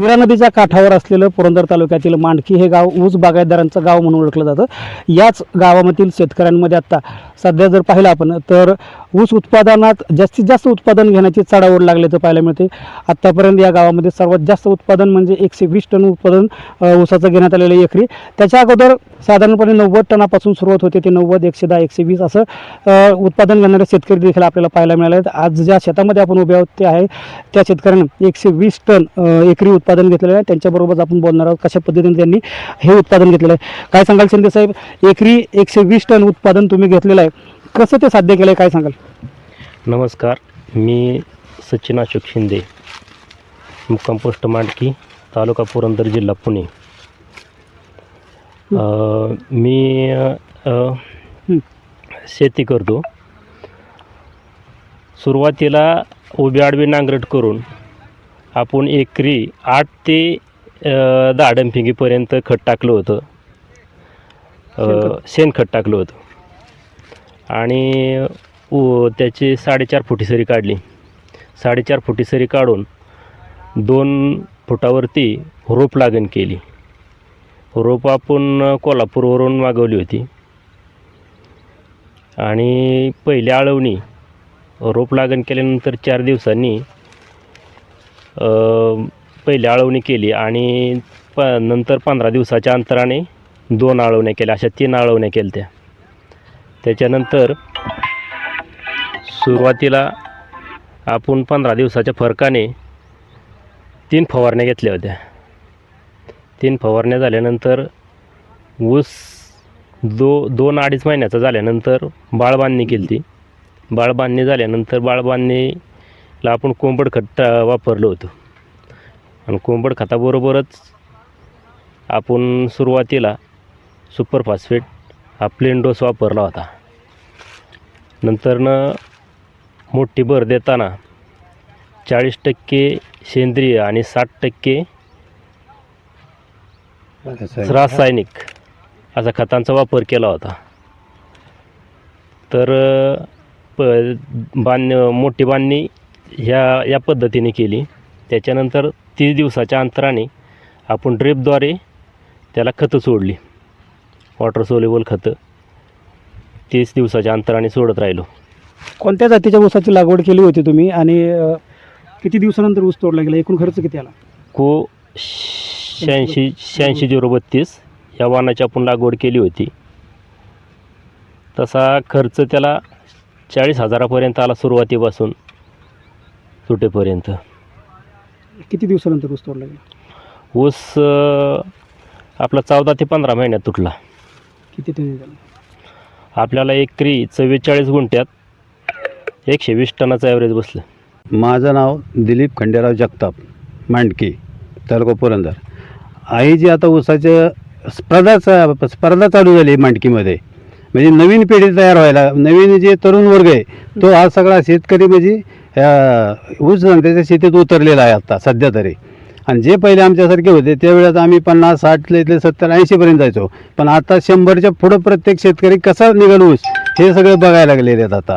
वीरा नदीच्या काठावर असलेलं पुरंदर तालुक्यातील मांडकी हे गाव ऊस बागायतदारांचं गाव म्हणून ओळखलं जातं. याच गावामधील शेतकऱ्यांमध्ये आत्ता सध्या जर पाहिलं आपण तर ऊस उत्पादनात जास्तीत जास्त उत्पादन घेण्याची चढाओढ लागल्याचं पाहायला मिळते. आत्तापर्यंत या गावामध्ये सर्वात जास्त उत्पादन म्हणजे एकशे वीस टन उत्पादन ऊसाचं घेण्यात आलेलं आहे एकरी. त्याच्या अगोदर साधारणपणे नव्वद टनापासून सुरुवात होते ते नव्वद एकशे दहा एकशे वीस असं उत्पादन घेणारे शेतकरी देखील आपल्याला पाहायला मिळाले आहेत आज ज्या शेतामध्ये आपण उभे आहोत ते आहे त्या शेतकऱ्यांना एकशे वीस टन एकरी उत्पादन घेतलेलं आहे. त्यांच्याबरोबर आपण बोलणार आहोत कशा पद्धतीने त्यांनी हे उत्पादन घेतलेलं आहे. काय सांगाल शिंदे साहेब? एकरी एकशे वीस टन उत्पादन तुम्ही घेतलेलं आहे. कसं ते साध्य केलं आहे काय सांगाल? नमस्कार मी सचिन अशोक शिंदे मुक्काम पोस्ट मांडकी तालुका पुरंदर जिल्हा पुणे. अ, मी अ. शेती करतो. सुरुवातीला उभी आडवी नांगरट करून आपण एकरी आठ ते अ, दहा डंपिंगीपर्यंत खत टाकलं होतं. अ. शेणखत टाकलं होतं. आणि उ त्याची साडेचार फुटी सरी काढली. साडेचार फुटी सरी काढून दोन फुटावरती रोप लागण केली. रोप आपण कोल्हापूरवरून मागवली होती. आणि पहिली आळवणी रोप लागण केल्यानंतर चार दिवसांनी पहिल्या पहिली आळवणी केली आणि प नंतर पंधरा दिवसाच्या अंतराने दोन आळवण्या केल्या. अशा तीन आळवण्या केल्या त्या त्याच्यानंतर सुरुवातीला आपण पंधरा दिवसाच्या फरकाने तीन फवारण्या घेतल्या होत्या. तीन फवारण्या झाल्यानंतर ऊस दो दोन अडीच महिन्याचा झाल्यानंतर बाळबांधणी केली ती बाळबांधणी झाल्यानंतर बाळबांधणीला आपण कोंबड खत वापरलं होतं. आणि कोंबड खताबरोबरच आपण सुरुवातीला सुपर फॉस्फेट हा प्लेन डोस वापरला होता. नंतरनं मोठी भर देताना चाळीस टक्के सेंद्रिय आणि साठ टक्के रासायनिक. असा खतांचा वापर केला होता. तर प बांध मोठी बांधणी ह्या या पद्धतीने केली. त्याच्यानंतर तीस दिवसाच्या अंतराने आपण ड्रिपद्वारे त्याला खतं सोडली. वॉटर सोलेबल खतं. तीस दिवसाच्या अंतराने सोडत राहिलो. कोणत्या जातीच्या ऊसाची लागवड केली होती तुम्ही? आणि अ, किती दिवसानंतर ऊस तोडला गेला? एकूण खर्च किती आला? को शहाऐंशी शहाऐंशी झिरो बत्तीस या वाहनाची आपण लागवड केली होती. तसा खर्च त्याला चाळीस हजारापर्यंत आला सुरुवातीपासून सुटेपर्यंत. किती दिवसानंतर ऊस तोडला गेला? ऊस अं, आपला चौदा ते पंधरा महिन्यात तुटला. किती टन झाला आपल्याला एकरी चव्वेचाळीस गुंठ्यात एकशे वीस टनाचं ॲव्हरेज बसलं. माझं नाव दिलीप खंडेराव जगताप मांडकी तालुका पुरंदर. आई जी आता ऊसाच्या स्पर्धा स्पर्धा चालू झाली मांडकीमध्ये. म्हणजे नवीन पिढी तयार व्हायला नवीन जे तरुण वर्ग आहे तो हा सगळा शेतकरी म्हणजे ऊस धंद्याच्या शेतीत उतरलेला आहे आता सध्या तरी. आणि जे पहिले आमच्यासारखे होते त्यावेळेस आम्ही पन्नास साठले इथले सत्तर ऐंशीपर्यंत जायचो. पण आता शंभरच्या पुढं प्रत्येक शेतकरी कसा निघाल ऊस हे सगळे बघायला लागलेले आहेत आता.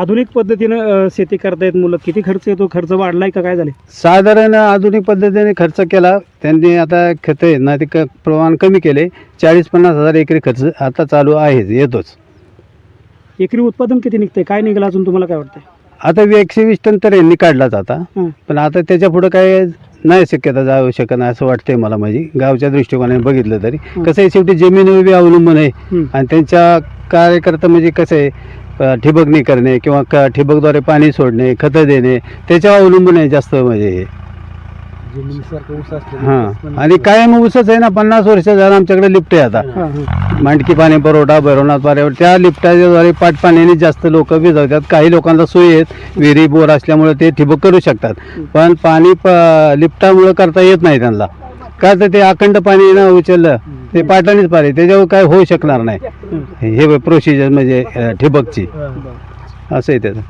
आधुनिक पद्धतीनं शेती करतायत मुलं. किती खर्च येतो? खर्च वाढलाय का? काय झाले साधारण आधुनिक पद्धतीने खर्च केला. त्यांनी आता खते ना ते क प्रमाण कमी केले. चाळीस पन्नास हजार एकरी खर्च आता चालू आहेच येतोच. एकरी उत्पादन किती निघतंय? काय निघालं अजून? तुम्हाला काय वाटतंय? आता एकशे वीस टन तर यांनी काढलाच आता हं. पण आता त्याच्या पुढं काय नाही शक्यता जाऊ शकत नाही असं वाटतंय मला म्हणजे गावच्या दृष्टिकोनाने बघितलं तरी. कसं आहे शेवटी जमिनीवर बी अवलंबून आहे. आणि त्यांच्या कार्यकर्ता म्हणजे कसं आहे ठिबकणी करणे किंवा ठिबकद्वारे पाणी सोडणे खतं देणे त्याच्यावर अवलंबून आहे जास्त म्हणजे हे हां. आणि कायम ऊसच आहे ना पन्नास वर्ष झालं आमच्याकडे लिफ्ट आहे आता. मांडकी पाणी पुरवठा भैरवनाथ पाण्यावर त्या लिफ्टाच्याद्वारे पाटपाण्याने जास्त लोक भिजवतात काही लोकांना सोयी आहेत विहिरी बोर असल्यामुळे ते ठिबक करू शकतात. पण पाणी प लिफ्टामुळं करता येत नाही त्यांना. का तर ते अखंड पाणी ना उचललं ते पाटानेच पाणी त्याच्यावर काय होऊ शकणार नाही. हे प्रोसिजर म्हणजे ठिबकची. असं आहे त्याचं.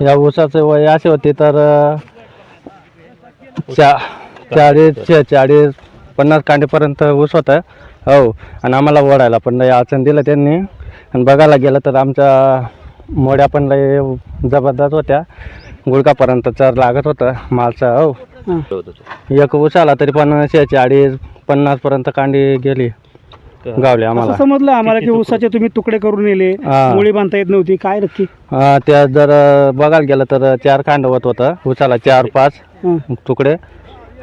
या ऊसाचं वय असे होते तर चा चाळीस चा- चाळीस पन्नास कांडीपर्यंत ऊस होता. हो आणि आम्हाला ओढायला पण लय अडचण दिलं त्यांनी. आणि बघायला गेलं तर आमच्या मोड्या पण लय जबरदस्त होत्या. गुडघापर्यंत चर लागत होतं मालचा हो. एक ऊस आला तरी पण चाळीस पन्नास पर्यंत कांडी गेली. गावली असं आम्हाला. समजलं आम्हाला की ऊसाचे तुम्ही तुकडे करून नेले हा. मुळी बांधता येत नव्हती काय नक्की? त्या जर बघायला गेलं तर चार कांड होत होतं उसाला चार पाच हां. तुकडे.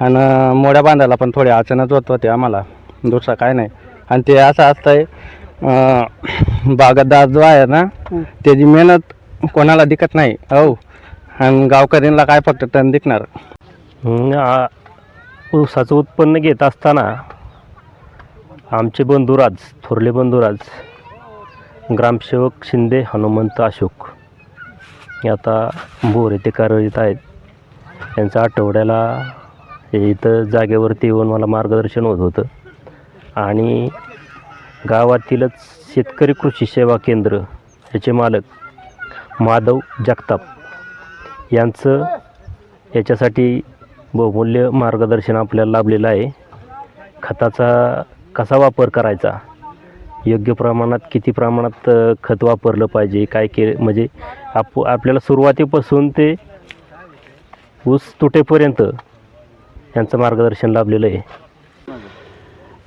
आणि मोड्या बांधायला पण थोडी अडचणच होत होते आम्हाला. दुसरं काय नाही. आणि ते असं असतंय अं, बागायतदार जो आहे ना हं. त्याची मेहनत कोणाला दिकत नाही. हो आणि गावकऱ्यांना काय फक्त टन दिकणार हं, आ- ऊसाचं उत्पन्न घेत असताना आमचे बंधुराज थोरले बंधुराज ग्रामसेवक शिंदे हनुमंत अशोक. हे आता बोर येथे कार्यरत आहेत. त्यांचं आठवड्याला इथं जागेवरती येऊन मला मार्गदर्शन होत होतं. आणि गावातीलच शेतकरी कृषी सेवा केंद्र याचे मालक माधव जगताप यांचं याच्यासाठी बहुमूल्य मार्गदर्शन आपल्याला लाभलेलं आहे. खताचा कसा वापर करायचा? योग्य प्रमाणात किती प्रमाणात खत वापरलं पाहिजे? काय के म्हणजे आप आपल्याला सुरुवातीपासून ते ऊस तुटेपर्यंत यांचं मार्गदर्शन लाभलेलं आहे.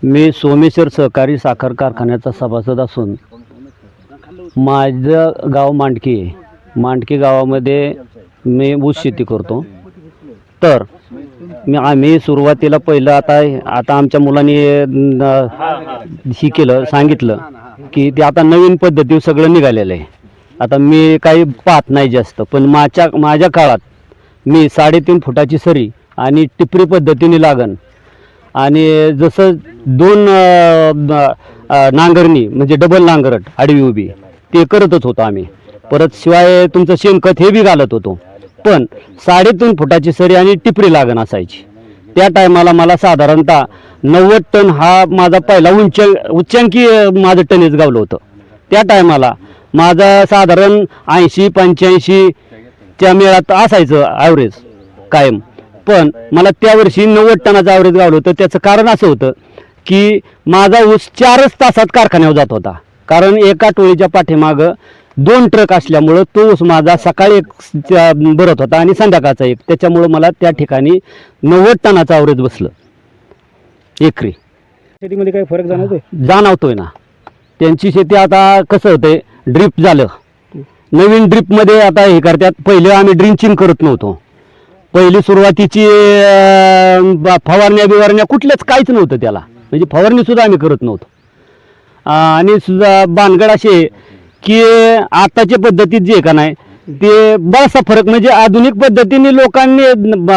मी सोमेश्वर सहकारी साखर कारखान्याचा सभासद असून माझं गाव मांडकी आहे. मांडकी गावामध्ये मी ऊस शेती करतो. तर मी आम्ही सुरुवातीला पहिलं आता आता आमच्या मुलांनी हे केलं सांगितलं की ते आता नवीन पद्धती सगळं निघालेलं आहे. आता मी काही पाहत नाही जास्त पण माझ्या माझ्या काळात मी साडेतीन फुटाची सरी आणि टिपरी पद्धतीने लागण आणि जसं दोन नांगरणी म्हणजे डबल नांगरट आडवी उभी ते करतच होतो आम्ही. परत शिवाय तुमचं शेणखत हे बी घालत होतो. पण साडेतीन फुटाची सरी आणि टिपरी लागण असायची. त्या टायमाला मला साधारणतः नव्वद टन हा माझा पहिला उंच उच्चांकी माझं टनेज गावलं होतं. त्या टायमाला माझा साधारण ऐंशी पंच्याऐंशी च्या मेळात असायचं ॲव्हरेज कायम. पण मला त्यावर्षी नव्वद टनाचं ॲव्हरेज गावलं होतं. त्याचं कारण असं होतं की माझा ऊस चारच तासात कारखान्यावर जात होता. कारण एका टोळीच्या पाठीमागं दोन ट्रक असल्यामुळं तो ऊस माझा सकाळी एक भरत होता आणि संध्याकाळचा एक. त्याच्यामुळं मला त्या ठिकाणी नव्वद टनाचं ॲव्हरेज बसलं. एकरी. शेतीमध्ये काही फरक जाणवतोय? जाणवतोय ना. त्यांची शेती आता कसं होतंय ड्रिप झालं. नवीन ड्रिपमध्ये आता हे करतात. पहिले आम्ही ड्रिंचिंग करत नव्हतो. पहिली सुरुवातीची फवारण्या बिवारण्या कुठल्याच काहीच नव्हतं त्याला. म्हणजे फवारणी सुद्धा आम्ही करत नव्हतो. आणि सुद्धा भानगड असे की आताच्या पद्धतीत जे का नाही ते बराचसा फरक म्हणजे आधुनिक पद्धतीने लोकांनी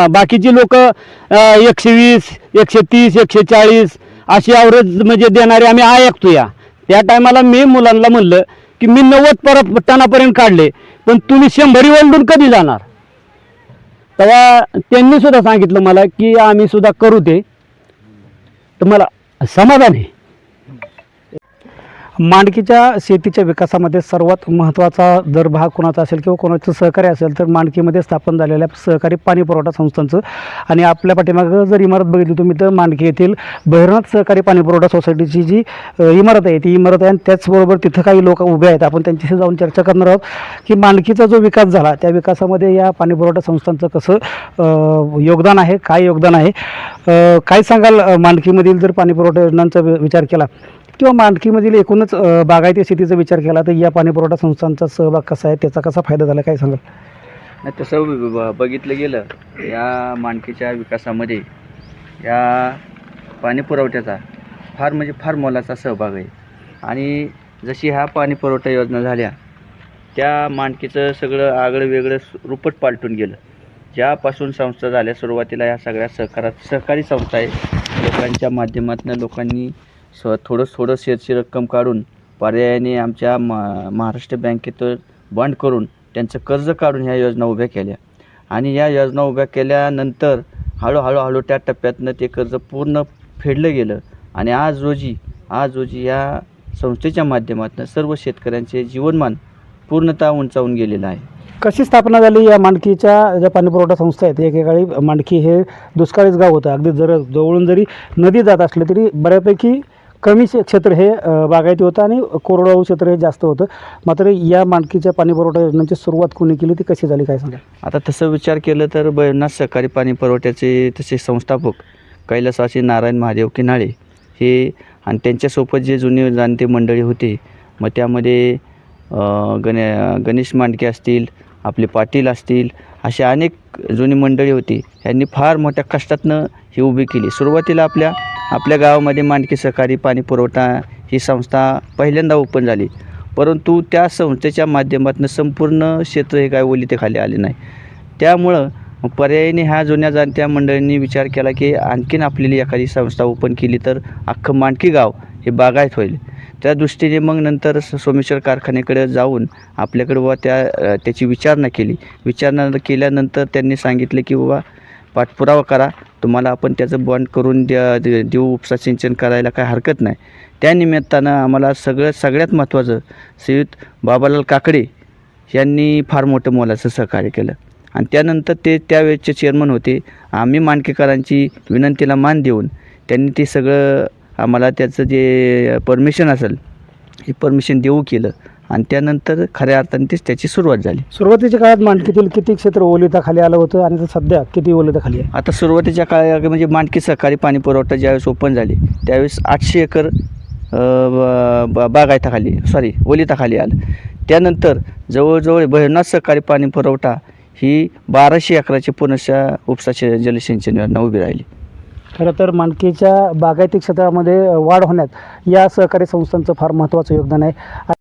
बाकीची लोक एकशे वीस एकशे तीस एकशे चाळीस अशी ॲव्हरेज म्हणजे देणारे आम्ही ऐकतो या त्या टायमाला मी मुलांना म्हणलं की मी नव्वद परत टनापर्यंत काढले पण तुम्ही शंभरी ओलडून कधी जाणार? तेव्हा त्यांनी सुद्धा सांगितलं मला की आम्ही सुद्धा करू ते. तर मला समाधान आहे. मांडकीच्या शेतीच्या विकासामध्ये सर्वात महत्त्वाचा जर भाग कोणाचा असेल किंवा कोणाचं सहकार्य असेल तर मांडकीमध्ये स्थापन झालेल्या सहकारी पाणी पुरवठा संस्थांचं. आणि आपल्या पाठीमागं जर इमारत बघितली तुम्ही तर मांडकी येथील बहिरनाथ सहकारी पाणी पुरवठा सोसायटीची जी इमारत आहे ती इमारत आहे आणि त्याचबरोबर तिथं काही लोक उभे आहेत. आपण त्यांच्याशी जाऊन चर्चा करणार आहोत की मांडकीचा जो विकास झाला त्या विकासामध्ये या पाणी पुरवठा संस्थांचं कसं योगदान आहे काय योगदान आहे? काय सांगाल मांडकीमधील जर पाणी पुरवठा योजनांचा विचार केला? किंवा मांडकीमधील एकूणच बागायती शेतीचा विचार केला तर या पाणी पुरवठा संस्थांचा सहभाग कसा आहे? त्याचा कसा फायदा झाला? काय सांगाल? नाही तसं ब- बघितलं गेलं या मानकीच्या विकासामध्ये या पाणी पुरवठ्याचा फार म्हणजे फार मोलाचा सहभाग आहे. आणि जशी ह्या पाणी पुरवठा योजना झाल्या त्या मानकीचं सगळं आगळं वेगळं रुपट पालटून गेलं. ज्यापासून संस्था झाल्या सुरुवातीला या सगळ्या सहकारात सहकारी संस्था आहे. लोकांच्या माध्यमातून लोकांनी स्व थोडं थोडं शेअरची रक्कम काढून पर्यायाने आमच्या मा महाराष्ट्र बँकेतून बॉन्ड करून त्यांचं कर्ज काढून ह्या योजना उभ्या केल्या. आणि या योजना उभ्या केल्यानंतर हळूहळू हळू त्या टप्प्यातनं ते कर्ज पूर्ण फेडलं गेलं. आणि आज रोजी आज रोजी या संस्थेच्या माध्यमातून सर्व शेतकऱ्यांचे जीवनमान पूर्णतः उंचावून गेलेलं आहे. कशी स्थापना झाली? या मांडकीच्या ज्या पाणी पुरवठा संस्था आहेत एकेकाळी मांडकी हे दुष्काळीच गाव होतं. अगदी जर जवळून जरी नदी जात असले तरी बऱ्यापैकी कमी क्षेत्र हे बागायती होतं आणि कोरडवाहू क्षेत्र हे जास्त होतं. मात्र या मानकीच्या पाणी पुरवठा योजनेची सुरुवात कोणी केली ती कशी झाली काय सांगा आता तसं विचार केलं तर बळनाथ सहकारी पाणी पुरवठ्याचे तसे संस्थापक कैलासवासी नारायण महादेव किनाळे हे आणि त्यांच्यासोबत जे जुने जाणते मंडळी होते मग त्यामध्ये गणे गणेश मांडके असतील आपले पाटील असतील अशी अनेक जुनी मंडळी होती. यांनी फार मोठ्या कष्टातनं ही उभी केली. सुरुवातीला आपल्या आपल्या गावामध्ये मांडकी सहकारी पाणी पुरवठा ही संस्था पहिल्यांदा ओपन झाली. परंतु त्या संस्थेच्या माध्यमातून संपूर्ण क्षेत्र हे काय ओलितेखाली आले नाही. त्यामुळं पर्यायाने पर्यायीने ह्या जुन्या जाणत्या मंडळींनी विचार केला की आणखीन आपल्याला एखादी संस्था ओपन केली तर अख्खं मांडकी गाव हे बागायत होईल. त्या दृष्टीने मग नंतर स- सोमेश्वर कारखान्याकडे जाऊन आपल्याकडे बाबा त्या त्याची विचारणा केली. विचारणा केल्यानंतर त्यांनी सांगितले की बाबा पाठपुरावा करा. तुम्हाला आपण त्याचं बॉन्ड करून द्या दे- देऊ. उपसा सिंचन करायला काय हरकत नाही. त्या निमित्तानं आम्हाला सगळं सगळ्यात महत्त्वाचं श्रीयुत बाबालाल काकडे यांनी फार मोठं मोलाचं सहकार्य केलं. आणि त्यानंतर ते त्यावेळेचे चेअरमन होते. आम्ही मांडकेकरांची विनंतीला मान देऊन त्यांनी ते सगळं आम्हाला त्याचं जे परमिशन असेल हे परमिशन देऊ केलं. आणि त्यानंतर खऱ्या अर्थाने तीच त्याची सुरुवात झाली. सुरुवातीच्या काळात मांडकीतील किती क्षेत्र ओलिताखाली आलं होतं आणि आता सध्या किती ओलिताखाली आहे? आता सुरुवातीच्या काळात म्हणजे मांडकी सहकारी पाणी पुरवठा ज्यावेळेस ओपन झाली त्यावेळेस आठशे एकर बागायताखाली सॉरी ओलिताखाली आलं. त्यानंतर जवळजवळ भैरनाथ सहकारी पाणी पुरवठा ही बाराशे एकराची पुनशा उपसा जलसिंचन योजना उभी राहिली. खरं तर मांडकीच्या बागायती क्षेत्रामध्ये वाढ होण्यात या सहकारी संस्थांचं फार महत्त्वाचं योगदान आहे.